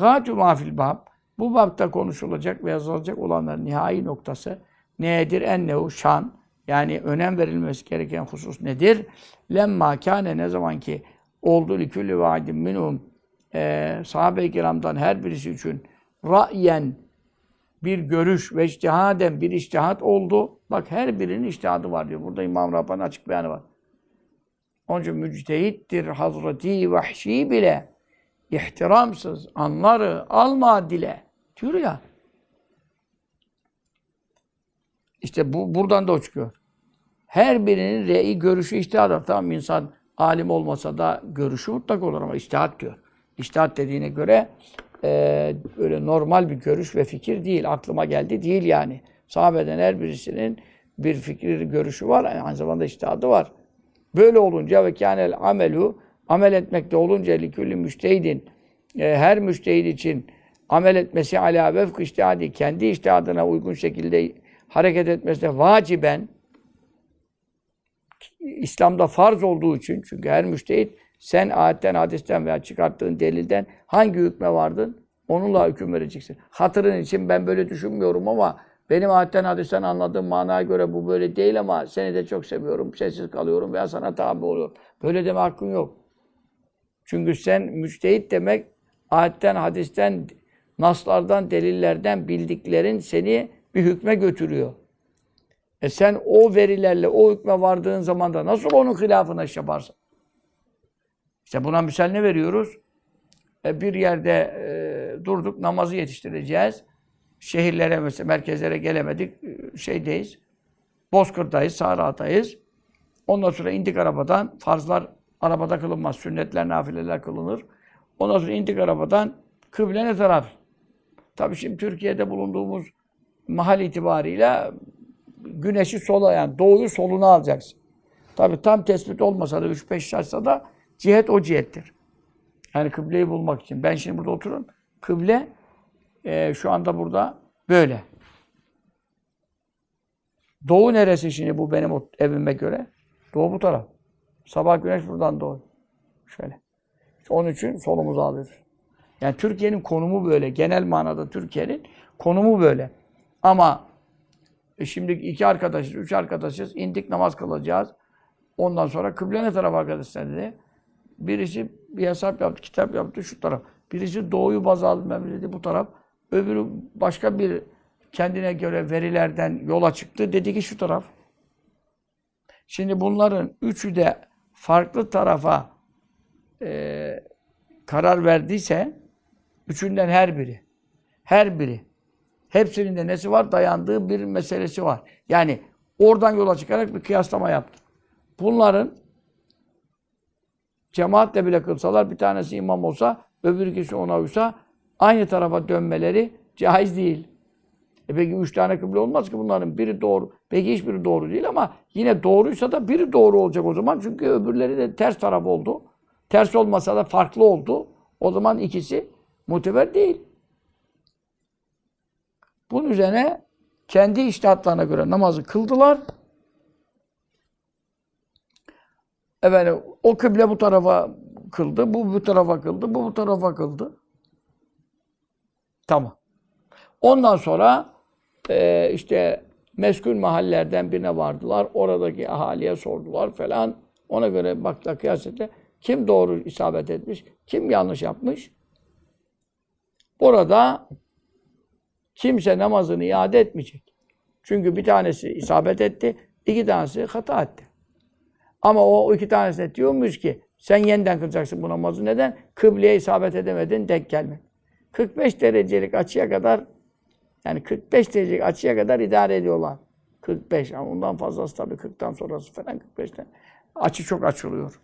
Gâtü mafil bab. Bu babta konuşulacak ve yazılacak olanların nihai noktası nedir? Ennehu şan. Yani önem verilmesi gereken husus nedir? Lemma kâne ne zaman ki oldu likülli vaadin minhum e, sahabe-i kiramdan her birisi için ra'yen bir görüş ve içtihaden bir içtihat oldu. Bak her birinin içtihadı var diyor. Burada İmam Rabbani açık beyanı var. Onun için müctehittir Hazreti Vahşi bile ihtiramsız anları alma dile. Diyor ya. İşte bu buradan da o çıkıyor. Her birinin re'i, görüşü, içtihadı. Tamam insan alim olmasa da görüşü mutlak olur ama içtihat diyor. İçtihat dediğine göre e, öyle normal bir görüş ve fikir değil. Aklıma geldi değil yani. Sahabeden her birisinin bir fikri, görüşü var. Aynı zamanda içtihadı var. Böyle olunca ve kânel amelu amel etmekte olunca likülli müştehidin e, her müştehid için amel etmesi ala vefk içtihadi kendi içtihadına uygun şekilde hareket etmesi de vaciben İslam'da farz olduğu için çünkü her müştehit sen ayetten, hadisten veya çıkarttığın delilden hangi hükme vardın? Onunla hüküm vereceksin. Hatırın için ben böyle düşünmüyorum ama benim ayetten, hadisten anladığım manaya göre bu böyle değil ama seni de çok seviyorum, sessiz kalıyorum veya sana tabi oluyorum. Böyle deme hakkın yok. Çünkü sen müçtehit demek ayetten, hadisten, naslardan, delillerden bildiklerin seni bir hükme götürüyor. E sen o verilerle o hükme vardığın zaman da nasıl onun hilafına iş yaparsın? İşte buna misal ne veriyoruz? E bir yerde e, durduk, namazı yetiştireceğiz. Şehirlere mesela, merkezlere gelemedik. E, Şeydeyiz, Bozkır'dayız, Sahra'dayız. Ondan sonra indik arabadan. Farzlar arabada kılınmaz. Sünnetler, nafileler kılınır. Ondan sonra indik arabadan. Kıble ne taraf? Tabii şimdi Türkiye'de bulunduğumuz mahal itibariyle güneşi sola yani doğuyu soluna alacaksın. Tabii tam tespit olmasa da 3-5 şaşsa da cihet o cihettir. Yani kıbleyi bulmak için. Ben şimdi burada oturun. Kıble e, şu anda burada böyle. Doğu neresi şimdi bu benim evime göre? Doğu bu taraf. Sabah güneş buradan doğuyor. Şöyle. İşte onun için solumuzu alıyoruz. Yani Türkiye'nin konumu böyle. Genel manada Türkiye'nin konumu böyle. Ama e şimdi iki arkadaşız, üç arkadaşız. indik namaz kılacağız. Ondan sonra kıble ne taraf arkadaşlar dedi. Birisi bir hesap yaptı, kitap yaptı şu taraf. Birisi doğuyu baz aldı dedi bu taraf. Öbürü başka bir kendine göre verilerden yola çıktı. Dedi ki şu taraf. Şimdi bunların üçü de farklı tarafa e, karar verdiyse üçünden her biri her biri hepsinin de nesi var? Dayandığı bir meselesi var. Yani oradan yola çıkarak bir kıyaslama yaptı. Bunların cemaatle bile kılsalar bir tanesi imam olsa öbür ikisi ona uysa aynı tarafa dönmeleri caiz değil. E peki üç tane kıble olmaz ki bunların biri doğru. Peki hiçbiri doğru değil ama yine doğruysa da biri doğru olacak o zaman. Çünkü öbürleri de ters taraf oldu. Ters olmasa da farklı oldu. O zaman ikisi muteber değil. Bunun üzerine kendi iştihatlarına göre namazı kıldılar. Efendim, o kıble bu tarafa kıldı, bu bu tarafa kıldı, bu bu tarafa kıldı. Tamam. Ondan sonra e, işte meskun mahallerden birine vardılar. Oradaki ahaliye sordular falan. Ona göre baktılar kıyas ettiler. Kim doğru isabet etmiş, kim yanlış yapmış. Burada kimse namazını iade etmeyecek. Çünkü bir tanesi isabet etti, iki tanesi hata etti. Ama o iki tanesine diyor muyuz ki sen yeniden kılacaksın bu namazı. Neden? Kıbleye isabet edemedin, denk gelmedi. 45 derecelik açıya kadar yani 45 derecelik açıya kadar idare ediyorlar. 45 ama ondan fazlası tabii 40'tan sonrası falan 45'ten. Açı çok açılıyor.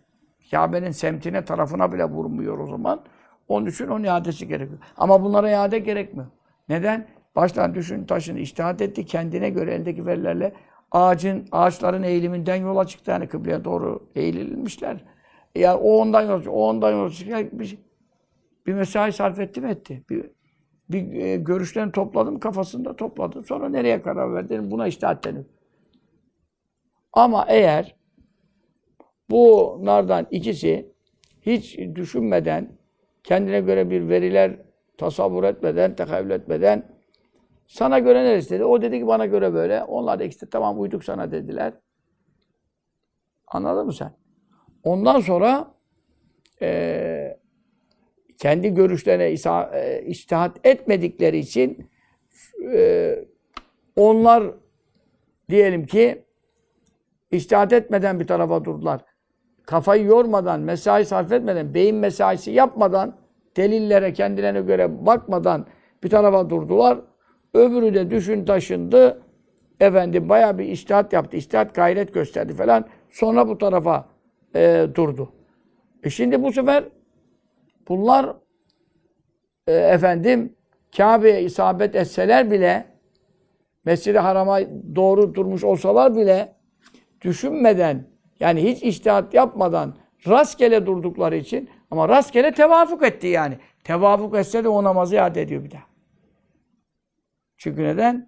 Kabe'nin semtine tarafına bile vurmuyor o zaman. Onun için onun iadesi gerekiyor. Ama bunlara iade gerekmiyor. Neden? Baştan düşün taşın iştihat etti. Kendine göre eldeki verilerle ağacın, ağaçların eğiliminden yola çıktı. Yani kıbleye doğru eğilmişler. Yani o ondan yola çıktı, o ondan yola çıktı. Bir, bir mesai sarf etti mi etti. Bir, bir e, görüşlerini topladım, kafasında topladı. Sonra nereye karar verdi? Buna iştihat denir. Ama eğer bunlardan ikisi hiç düşünmeden kendine göre bir veriler tasavvur etmeden, tekavül etmeden sana göre neresi dedi. O dedi ki bana göre böyle. Onlar da işte tamam uyduk sana dediler. Anladın mı sen? Ondan sonra eee kendi görüşlerine isa, e, içtihat etmedikleri için e, onlar diyelim ki içtihat etmeden bir tarafa durdular. Kafayı yormadan, mesai sarf etmeden, beyin mesaisi yapmadan, delillere kendilerine göre bakmadan bir tarafa durdular. Öbürü de düşün taşındı. Efendim bayağı bir içtihat yaptı. İçtihat gayret gösterdi falan. Sonra bu tarafa e, durdu. E şimdi bu sefer bunlar e, efendim Kabe'ye isabet etseler bile Mescid-i Haram'a doğru durmuş olsalar bile düşünmeden yani hiç iştihat yapmadan rastgele durdukları için ama rastgele tevafuk etti yani. Tevafuk etse de o namazı iade ediyor bir daha. Çünkü neden?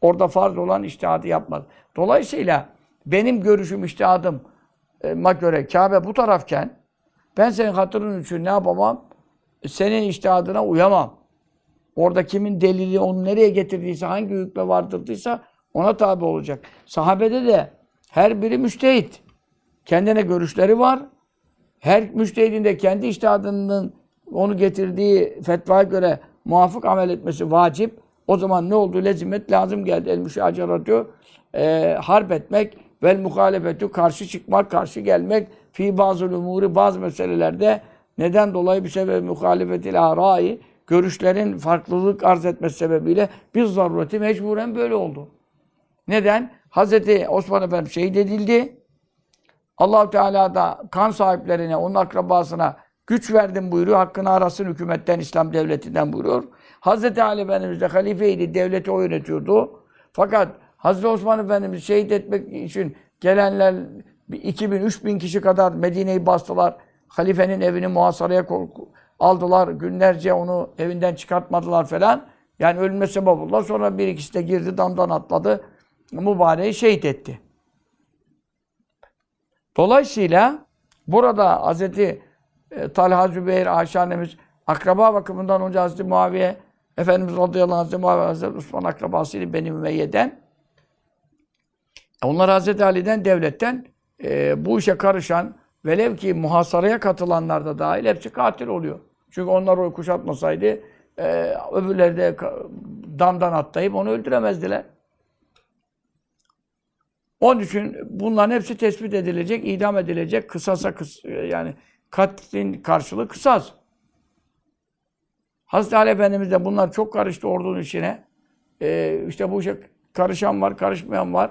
Orada farz olan iştihadı yapmadı. Dolayısıyla benim görüşüm, iştihadıma göre Kabe bu tarafken ben senin hatırın için ne yapamam? Senin iştihadına uyamam. Orada kimin delili onu nereye getirdiyse, hangi hükme vardırdıysa ona tabi olacak. Sahabede de her biri müştehit. Kendine görüşleri var. Her müştehidin de kendi iştihadının onu getirdiği fetvaya göre muvafık amel etmesi vacip. O zaman ne oldu? Lezimet lazım geldi. El müşacera diyor. E, harp etmek vel muhalefetü karşı çıkmak, karşı gelmek fi bazı umuri bazı meselelerde neden dolayı bir sebep muhalefetil arai görüşlerin farklılık arz etmesi sebebiyle bir zarureti mecburen böyle oldu. Neden? Hazreti Osman Efendimiz şehit edildi. allah Teala da kan sahiplerine, onun akrabasına güç verdim buyuruyor. Hakkını arasın hükümetten, İslam devletinden buyuruyor. Hazreti Ali Efendimiz de halifeydi, devleti o yönetiyordu. Fakat Hazreti Osman Efendimiz şehit etmek için gelenler 2000-3000 kişi kadar Medine'yi bastılar. Halifenin evini muhasaraya aldılar. Günlerce onu evinden çıkartmadılar falan. Yani ölme sebep oldular. Sonra bir ikisi de girdi, damdan atladı. Mübareği şehit etti. Dolayısıyla burada. E, Talha Zübeyir, Ayşe annemiz akraba bakımından önce Hz. Muaviye Efendimiz radıyallahu anh Hz. Muaviye Hz. Osman akrabasıydı benim Ümeyye'den. Onlar Hz. Ali'den, devletten e, bu işe karışan velev ki muhasaraya katılanlar da dahil hepsi katil oluyor. Çünkü onlar oy kuşatmasaydı e, öbürleri de damdan atlayıp onu öldüremezdiler. Onun için bunların hepsi tespit edilecek, idam edilecek. Kısasa kıs yani katlin karşılığı kısas. Hazreti Ali Efendimiz de bunlar çok karıştı ordunun içine. Ee, işte bu işe karışan var, karışmayan var.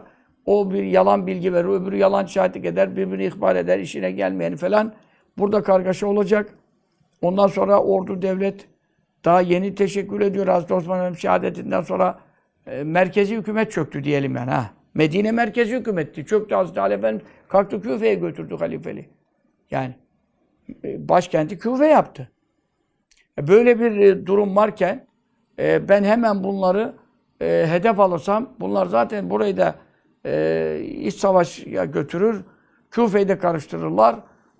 O bir yalan bilgi verir, öbürü yalan şahitlik eder, birbirini ihbar eder, işine gelmeyeni falan. Burada kargaşa olacak. Ondan sonra ordu, devlet daha yeni teşekkür ediyor. Hazreti Osman'ın şehadetinden sonra e, merkezi hükümet çöktü diyelim yani. Ha. Medine merkezi hükümetti. Çöktü Hazreti Ali Efendimiz kalktı Küfe'ye götürdü halifeli. Yani e, başkenti Küfe yaptı. E, böyle bir e, durum varken e, ben hemen bunları e, hedef alırsam bunlar zaten burayı da e, iç savaşa götürür. Küfe'yi karıştırırlar.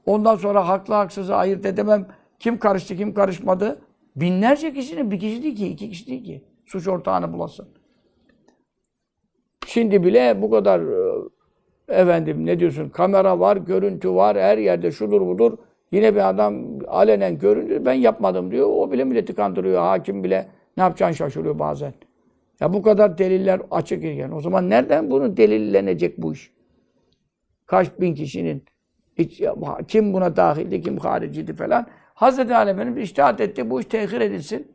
Ondan sonra haklı haksızı ayırt edemem. Kim karıştı, kim karışmadı? Binlerce kişinin, bir kişi değil ki, iki kişi değil ki. Suç ortağını bulasın. Şimdi bile bu kadar e, efendim ne diyorsun kamera var, görüntü var, her yerde şudur budur. Yine bir adam alenen görünüyor, ben yapmadım diyor. O bile milleti kandırıyor. Hakim bile ne yapacağını şaşırıyor bazen. Ya bu kadar deliller açık yani. O zaman nereden bunu delillenecek bu iş? Kaç bin kişinin hiç, kim buna dahildi, kim hariciydi falan. Hazreti Ali Efendimiz iştihat etti. Bu iş tehir edilsin.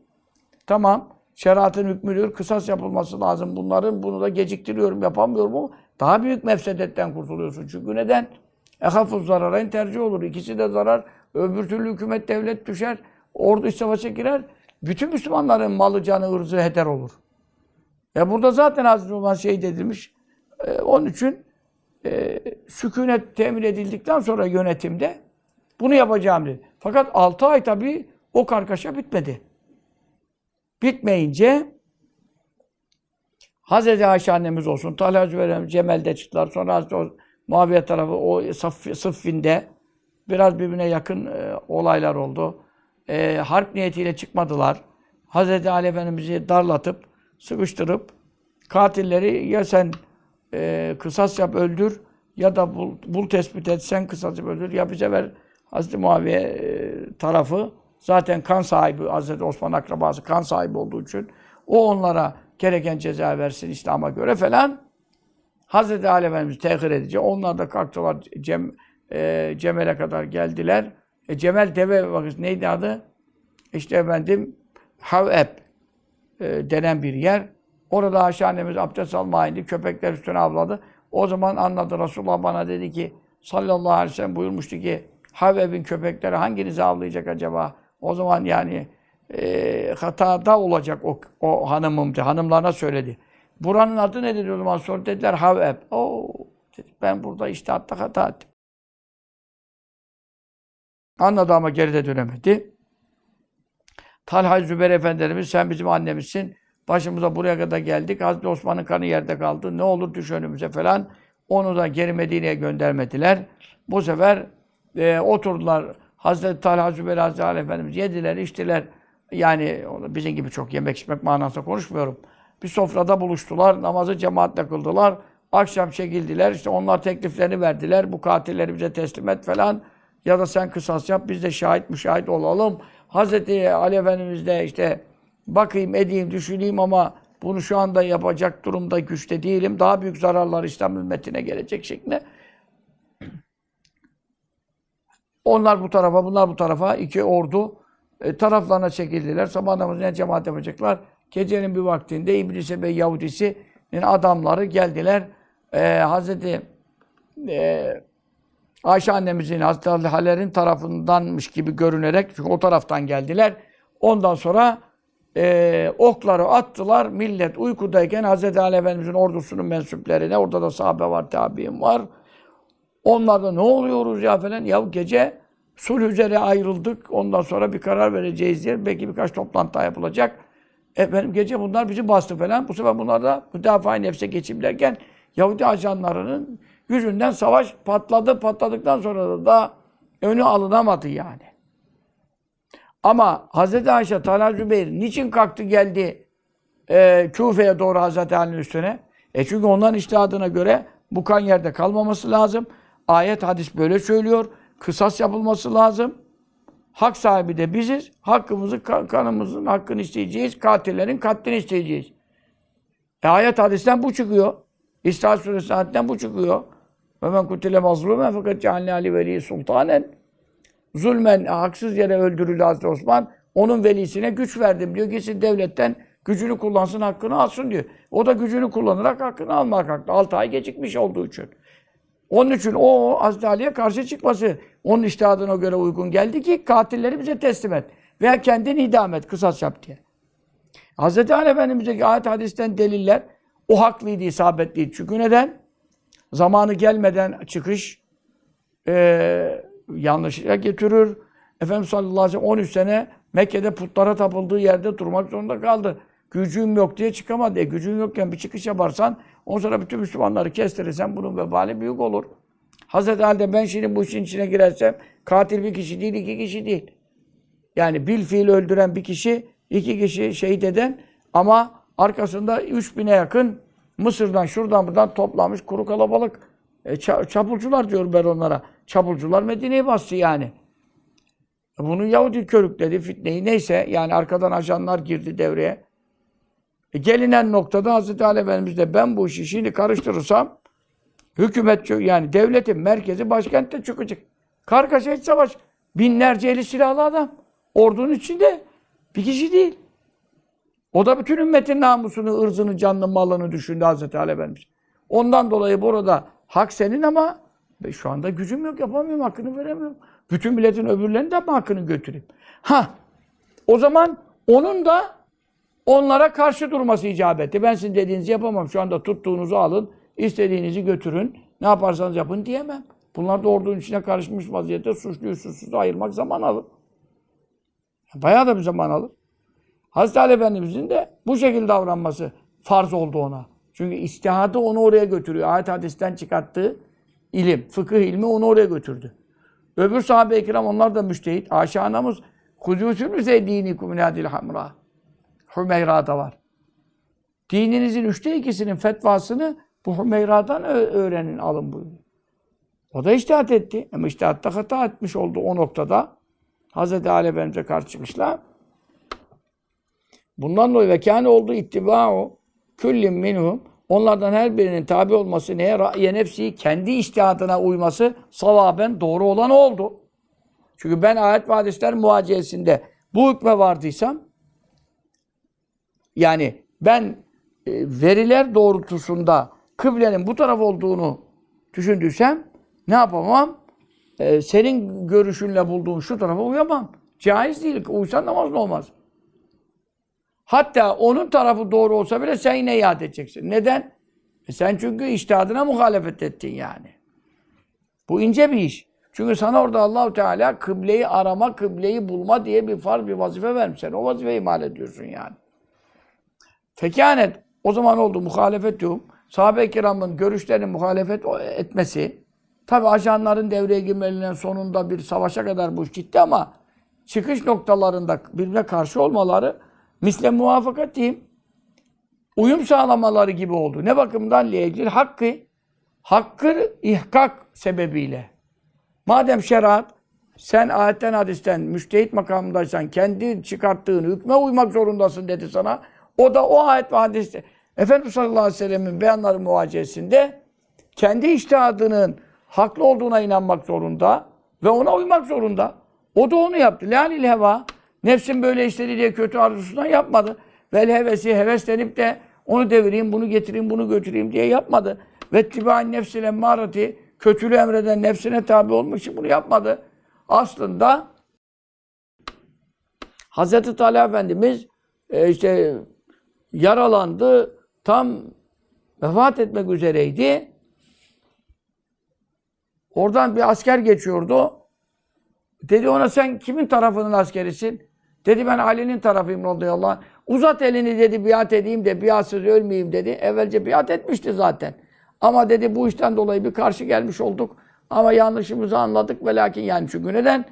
Tamam. Şeriatın hükmü Kısas yapılması lazım bunların. Bunu da geciktiriyorum, yapamıyorum ama daha büyük mefsedetten kurtuluyorsun. Çünkü neden? Ehafuz zararayın tercih olur. İkisi de zarar. Öbür türlü hükümet, devlet düşer. Ordu savaşa girer. Bütün Müslümanların malı, canı, ırzı heder olur. E burada zaten Hazreti olan şey edilmiş. E, onun için e, sükunet temin edildikten sonra yönetimde bunu yapacağım dedi. Fakat 6 ay tabii o kargaşa bitmedi. Bitmeyince Hazreti Ayşe annemiz olsun, Talha Zübeyir Cemel'de çıktılar. Sonra Hazreti Muaviye tarafı o Sıff, Sıffin'de biraz birbirine yakın e, olaylar oldu. E, harp niyetiyle çıkmadılar. Hazreti Ali Efendimiz'i darlatıp, sıkıştırıp katilleri ya sen e, kısas yap öldür ya da bul, bul tespit et sen kısas yap öldür ya bize ver Hazreti Muaviye e, tarafı zaten kan sahibi Hazreti Osman akrabası kan sahibi olduğu için o onlara gereken ceza versin İslam'a göre falan. Hazreti Ali Efendimiz tehir edici. Onlar da kalktılar Cem, e, Cemel'e kadar geldiler. E, Cemel deve bakış neydi adı? İşte efendim Haveb e, denen bir yer. Orada Ayşe annemiz abdest almaya indi. Köpekler üstüne avladı. O zaman anladı Resulullah bana dedi ki sallallahu aleyhi ve sellem buyurmuştu ki Haveb'in köpekleri hanginizi avlayacak acaba? O zaman yani e, hatada olacak o, o hanımım. Hanımlarına söyledi. Buranın adı ne dedi o zaman? Sonra dediler Haveb. Oo, dedi, ben burada işte hatta hata ettim. Anladı ama geride dönemedi. Talha Zübeyir Efendilerimiz sen bizim annemizsin. Başımıza buraya kadar geldik. Hazreti Osman'ın kanı yerde kaldı. Ne olur düş önümüze falan. Onu da geri Medine'ye göndermediler. Bu sefer e, oturdular. Hazreti Talha Zübeyir Hazreti Ali Efendimiz yediler, içtiler. Yani bizim gibi çok yemek içmek manasında konuşmuyorum. Bir sofrada buluştular. Namazı cemaatle kıldılar. Akşam çekildiler. İşte onlar tekliflerini verdiler. Bu katilleri bize teslim et falan. Ya da sen kısas yap. Biz de şahit müşahit olalım. Hazreti Ali Efendimiz de işte bakayım edeyim düşüneyim ama bunu şu anda yapacak durumda güçte değilim. Daha büyük zararlar İslam ümmetine gelecek şeklinde. Onlar bu tarafa, bunlar bu tarafa. iki ordu e, taraflarına çekildiler. Sabah namazına cemaat yapacaklar. Gecenin bir vaktinde İblis Bey Yahudisi'nin adamları geldiler. E, Hazreti e, Ayşe annemizin, Hazreti Ali'lerin tarafındanmış gibi görünerek, çünkü o taraftan geldiler. Ondan sonra e, okları attılar. Millet uykudayken Hazreti Ali Efendimizin ordusunun mensuplerine, orada da sahabe var, tabi'in var. Onlar da ne oluyoruz ya falan. Ya gece sulh üzere ayrıldık. Ondan sonra bir karar vereceğiz diye. Belki birkaç toplantı yapılacak. Efendim gece bunlar bizi bastı falan. Bu sefer bunlar da müdafaa nefse geçimlerken Yahudi ajanlarının yüzünden savaş patladı. Patladıktan sonra da önü alınamadı yani. Ama Hz. Ayşe Talha Zübeyir niçin kalktı geldi e, Küfe'ye doğru Hz. Ali'nin üstüne? E çünkü onların iştihadına göre bu kan yerde kalmaması lazım. Ayet, hadis böyle söylüyor. Kısas yapılması lazım. Hak sahibi de biziz. Hakkımızı, kanımızın hakkını isteyeceğiz. Katillerin katlini isteyeceğiz. E ayet hadisten bu çıkıyor. İsra suresi ayetten bu çıkıyor. Ve men kutile mazlumen fakat cealne ali veli sultanen. Zulmen, haksız yere öldürüldü Hazreti Osman. Onun velisine güç verdim diyor. Gitsin devletten gücünü kullansın, hakkını alsın diyor. O da gücünü kullanarak hakkını almak haklı. 6 ay gecikmiş olduğu için. Onun için o Hazreti Ali'ye karşı çıkması onun iştihadına göre uygun geldi ki katilleri bize teslim et. Veya kendini idam et, kısas yap diye. Hazreti Ali Efendimiz'deki ayet hadisten deliller o haklıydı, isabetliydi. Çünkü neden? Zamanı gelmeden çıkış e, yanlışlığa getirir. Efendimiz sallallahu aleyhi ve sellem 13 sene Mekke'de putlara tapıldığı yerde durmak zorunda kaldı. Gücüm yok diye çıkamadı. E, gücün yokken bir çıkış yaparsan ondan sonra bütün Müslümanları kestirirsen bunun vebali büyük olur. Hazreti Ali'de ben şimdi bu işin içine girersem katil bir kişi değil, iki kişi değil. Yani bil fiil öldüren bir kişi, iki kişi şehit eden ama arkasında 3000'e yakın Mısır'dan şuradan buradan toplamış kuru kalabalık. E, çapulcular diyorum ben onlara. Çapulcular Medine'yi bastı yani. Bunu Yahudi körükledi fitneyi neyse yani arkadan ajanlar girdi devreye. E, gelinen noktada Hazreti Ali Efendimiz de ben bu işi şimdi karıştırırsam hükümet yani devletin merkezi başkentte çıkacak. Kargaşa iç savaş. Binlerce eli silahlı adam. Ordunun içinde. Bir kişi değil. O da bütün ümmetin namusunu, ırzını, canını, malını düşündü Hazreti Ali Efendimiz. Ondan dolayı burada hak senin ama şu anda gücüm yok, yapamıyorum, hakkını veremiyorum. Bütün milletin öbürlerinin de hakkını götüreyim. Ha, o zaman onun da onlara karşı durması icap etti. Ben sizin dediğinizi yapamam. Şu anda tuttuğunuzu alın, istediğinizi götürün, ne yaparsanız yapın diyemem. Bunlar da ordunun içine karışmış vaziyette suçluyu suçsuzu ayırmak zaman alır. Bayağı da bir zaman alır. Hazreti Ali Efendimizin de bu şekilde davranması farz oldu ona. Çünkü istihadı onu oraya götürüyor. Ayet hadisten çıkarttığı ilim, fıkıh ilmi onu oraya götürdü. Öbür sahabe-i kiram onlar da müştehit. Ayşe anamız Huzûsünüze dini kuminadil hamra. Hümeyra'da var. Dininizin üçte ikisinin fetvasını bu Hümeyra'dan öğrenin, alın buyuruyor. O da iştihat etti. Ama iştihatta hata etmiş oldu o noktada. Hazreti Ali Efendimiz'e karşı çıkışla. Bundan dolayı vekâne oldu ittibâ'u küllin minhum onlardan her birinin tabi olması neye? Ra'ye nefsi kendi iştihadına uyması savaben doğru olan oldu. Çünkü ben ayet ve hadisler muhaciyesinde bu hükme vardıysam yani ben e, veriler doğrultusunda kıblenin bu taraf olduğunu düşündüysem ne yapamam? E, senin görüşünle bulduğun şu tarafa uyamam. Caiz değil. Uysan namazın olmaz. Hatta onun tarafı doğru olsa bile sen yine iade edeceksin. Neden? E sen çünkü iştihadına muhalefet ettin yani. Bu ince bir iş. Çünkü sana orada Allahu Teala kıbleyi arama, kıbleyi bulma diye bir farz, bir vazife vermiş. Sen o vazifeyi ihmal ediyorsun yani. Fekânet, o zaman oldu muhalefet diyorum. Sahabe-i kiramın görüşlerinin muhalefet etmesi, tabi ajanların devreye girmelerinin sonunda bir savaşa kadar bu iş gitti ama çıkış noktalarında birbirine karşı olmaları misle muvaffakat diyeyim, uyum sağlamaları gibi oldu. Ne bakımdan ilgili? Hakkı, hakkı ihkak sebebiyle. Madem şeriat, sen ayetten hadisten müştehit makamındaysan kendi çıkarttığın hükme uymak zorundasın dedi sana. O da o ayet ve hadiste Efendimiz sallallahu aleyhi ve sellem'in beyanları muhacesinde kendi iştihadının haklı olduğuna inanmak zorunda ve ona uymak zorunda. O da onu yaptı. Lâlil heva. Nefsin böyle istedi diye kötü arzusundan yapmadı. Vel hevesi heveslenip de onu devireyim, bunu getireyim, bunu götüreyim diye yapmadı. Ve tibâin nefsil emmâreti kötülüğü emreden nefsine tabi olmak için bunu yapmadı. Aslında Hazreti Talha Efendimiz e, işte yaralandı, tam vefat etmek üzereydi. Oradan bir asker geçiyordu. Dedi ona sen kimin tarafının askerisin? Dedi ben Ali'nin tarafıyım radıyallahu anh. Uzat elini dedi biat edeyim de biatsız ölmeyeyim dedi. Evvelce biat etmişti zaten. Ama dedi bu işten dolayı bir karşı gelmiş olduk. Ama yanlışımızı anladık ve lakin yani çünkü neden?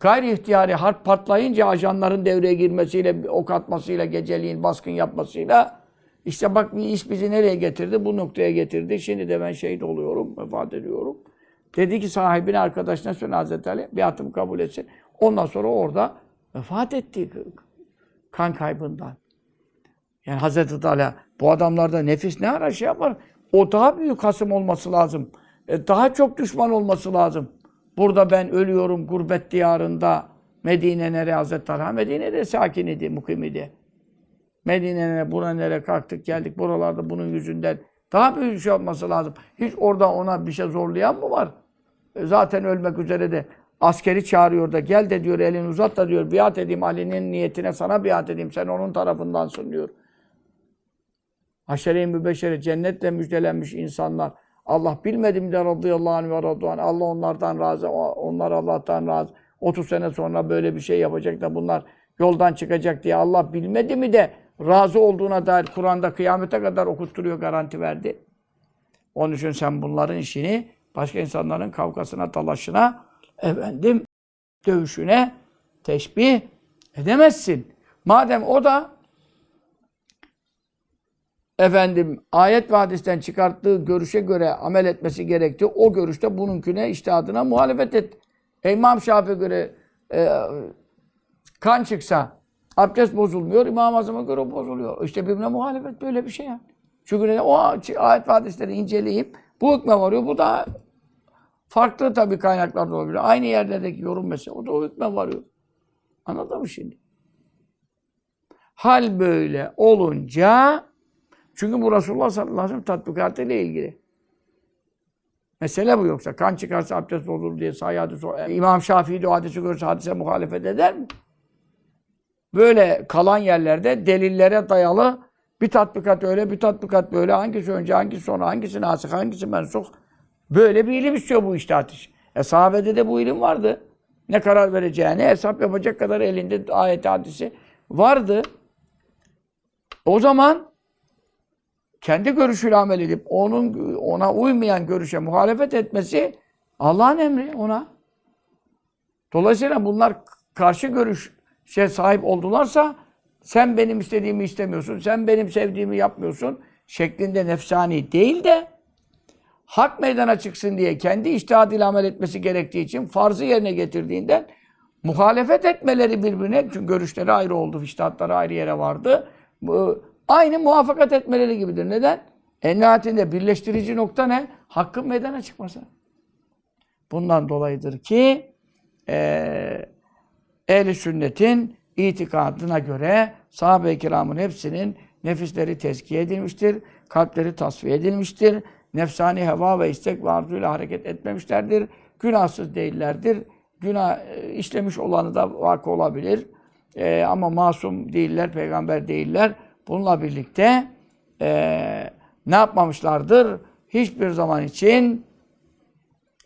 Gayri ihtiyari harp patlayınca ajanların devreye girmesiyle, ok atmasıyla, geceliğin baskın yapmasıyla işte bak bir iş bizi nereye getirdi? Bu noktaya getirdi. Şimdi de ben şehit oluyorum, vefat ediyorum. Dedi ki sahibine arkadaşına söyle Hazreti Ali biatımı kabul etsin. Ondan sonra orada vefat etti kan kaybından. Yani Hazreti Teala bu adamlarda nefis ne ara şey yapar? O daha büyük hasım olması lazım. E, daha çok düşman olması lazım. Burada ben ölüyorum gurbet diyarında. Medine nere Hazreti Talha? Medine'de sakin idi, mukim idi. Medine'ne, buna nere kalktık geldik. Buralarda bunun yüzünden daha büyük şey olması lazım. Hiç orada ona bir şey zorlayan mı var? E, zaten ölmek üzere de askeri çağırıyor da gel de diyor elini uzat da diyor biat edeyim Ali'nin niyetine sana biat edeyim sen onun tarafındansın diyor. Haşere-i mübeşşere cennetle müjdelenmiş insanlar. Allah bilmedim de radıyallahu anh ve anh. Allah onlardan razı, onlar Allah'tan razı. 30 sene sonra böyle bir şey yapacak da bunlar yoldan çıkacak diye Allah bilmedi mi de razı olduğuna dair Kur'an'da kıyamete kadar okutturuyor, garanti verdi. Onun için sen bunların işini başka insanların kavgasına, talaşına, efendim dövüşüne teşbih edemezsin. Madem o da efendim ayet ve hadisten çıkarttığı görüşe göre amel etmesi gerekti. O görüşte bununkine iştihadına muhalefet et. İmam Şafii'ye göre e, kan çıksa abdest bozulmuyor. İmam Azam'a göre bozuluyor. İşte birbirine muhalefet böyle bir şey yani. Çünkü neden? O ayet ve hadisleri inceleyip bu hükme varıyor. Bu da farklı tabii kaynaklarda olabilir. Aynı yerdeki yorum mesela. O da o hükme varıyor. Anladın mı şimdi? Hal böyle olunca çünkü bu Resulullah sallallahu aleyhi ve sellem tatbikatı ile ilgili. Mesele bu yoksa. Kan çıkarsa abdest olur diye sahih hadis o. İmam Şafii de o hadisi görse hadise muhalefet eder mi? Böyle kalan yerlerde delillere dayalı bir tatbikat öyle, bir tatbikat böyle. Hangisi önce, hangisi sonra, hangisi nasih, hangisi mensuh. Böyle bir ilim istiyor bu iştahat iş. E sahabede de bu ilim vardı. Ne karar vereceğini hesap yapacak kadar elinde ayet hadisi vardı. O zaman kendi görüşüyle amel edip onun ona uymayan görüşe muhalefet etmesi Allah'ın emri ona. Dolayısıyla bunlar karşı görüşe sahip oldularsa sen benim istediğimi istemiyorsun, sen benim sevdiğimi yapmıyorsun şeklinde nefsani değil de hak meydana çıksın diye kendi iştihadıyla amel etmesi gerektiği için farzı yerine getirdiğinden muhalefet etmeleri birbirine çünkü görüşleri ayrı oldu, iştihatları ayrı yere vardı. Bu, aynı muvaffakat etmeleri gibidir. Neden? En birleştirici nokta ne? Hakkın meydana çıkması. Bundan dolayıdır ki eee ehli sünnetin itikadına göre sahabe-i kiramın hepsinin nefisleri tezkiye edilmiştir, kalpleri tasfiye edilmiştir, nefsani heva ve istek ve arzuyla hareket etmemişlerdir, günahsız değillerdir. Günah e, işlemiş olanı da vakı olabilir E, ama masum değiller, peygamber değiller. Bununla birlikte e, ne yapmamışlardır? Hiçbir zaman için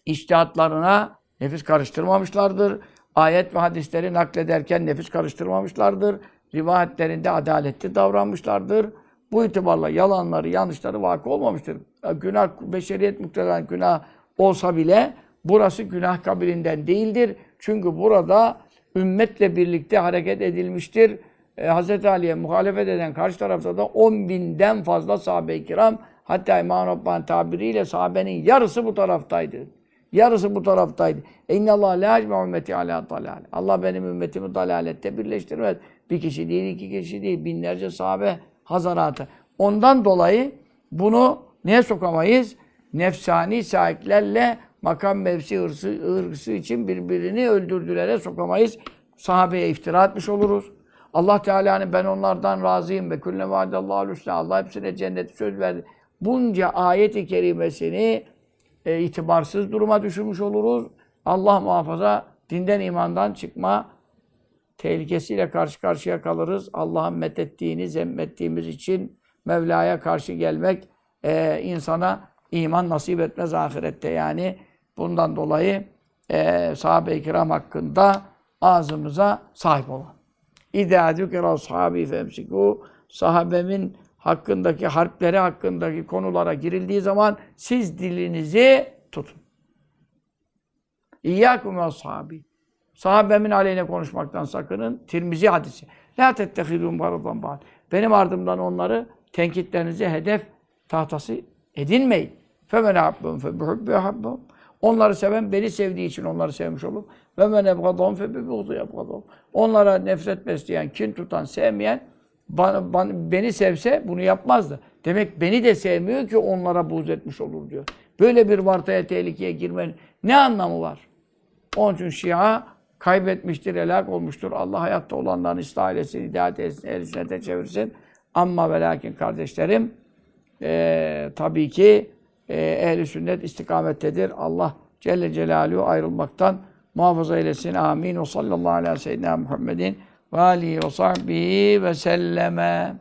iştihatlarına nefis karıştırmamışlardır. Ayet ve hadisleri naklederken nefis karıştırmamışlardır. Rivayetlerinde adaletli davranmışlardır. Bu itibarla yalanları, yanlışları vakı olmamıştır. Ya Günah, beşeriyet muhtemelen günah olsa bile burası günah kabilinden değildir. Çünkü burada ümmetle birlikte hareket edilmiştir. E, Hz. Ali'ye muhalefet eden karşı tarafta da 10 binden fazla sahabe-i kiram hatta İmam Rabbani tabiriyle sahabenin yarısı bu taraftaydı. Yarısı bu taraftaydı. İnna Allah la ecme ümmeti ala dalal. Allah benim ümmetimi dalalette birleştirmez. Bir kişi değil, iki kişi değil, binlerce sahabe hazaratı. Ondan dolayı bunu neye sokamayız? Nefsani sahiplerle makam mevsi hırsı, hırsı için birbirini öldürdülere sokamayız. Sahabeye iftira etmiş oluruz. Allah Teala'nın ben onlardan razıyım ve külle vaadallahu hüsnâ. Allah hepsine cenneti söz verdi. Bunca ayet-i kerimesini e, itibarsız duruma düşürmüş oluruz. Allah muhafaza dinden imandan çıkma tehlikesiyle karşı karşıya kalırız. Allah'ın methettiğini zemmettiğimiz için Mevla'ya karşı gelmek e, insana iman nasip etmez ahirette. Yani bundan dolayı e, sahabe-i kiram hakkında ağzımıza sahip olalım. İdâ zükera sahabi femsiku sahabemin hakkındaki harpleri hakkındaki konulara girildiği zaman siz dilinizi tutun. İyyâkum ve sahabi. Sahabemin aleyhine konuşmaktan sakının. Tirmizi hadisi. La tettehidûn baradan ba'd. Benim ardımdan onları tenkitlerinize hedef tahtası edinmeyin. Habbum fe buhubbi habbum. Onları seven beni sevdiği için onları sevmiş olur. Men ebgadahum fe bi buğdu ebgadahum. Onlara nefret besleyen, kin tutan, sevmeyen bana, bana- beni sevse bunu yapmazdı. Demek beni de sevmiyor ki onlara buğz etmiş olur diyor. Böyle bir vartaya tehlikeye girmenin ne anlamı var? Onun için Şia kaybetmiştir, helak olmuştur. Allah hayatta olanların ıslah eylesin, hidayet etsin, ehl sünnete çevirsin. Ama ve lakin kardeşlerim, eee, tabii ki eee ehli sünnet istikamettedir. Allah Celle Celaluhu ayrılmaktan muhafaza eylesin. Amin. Ve sallallahu aleyhi ve sellem Muhammedin ve ve sahbihi ve selleme.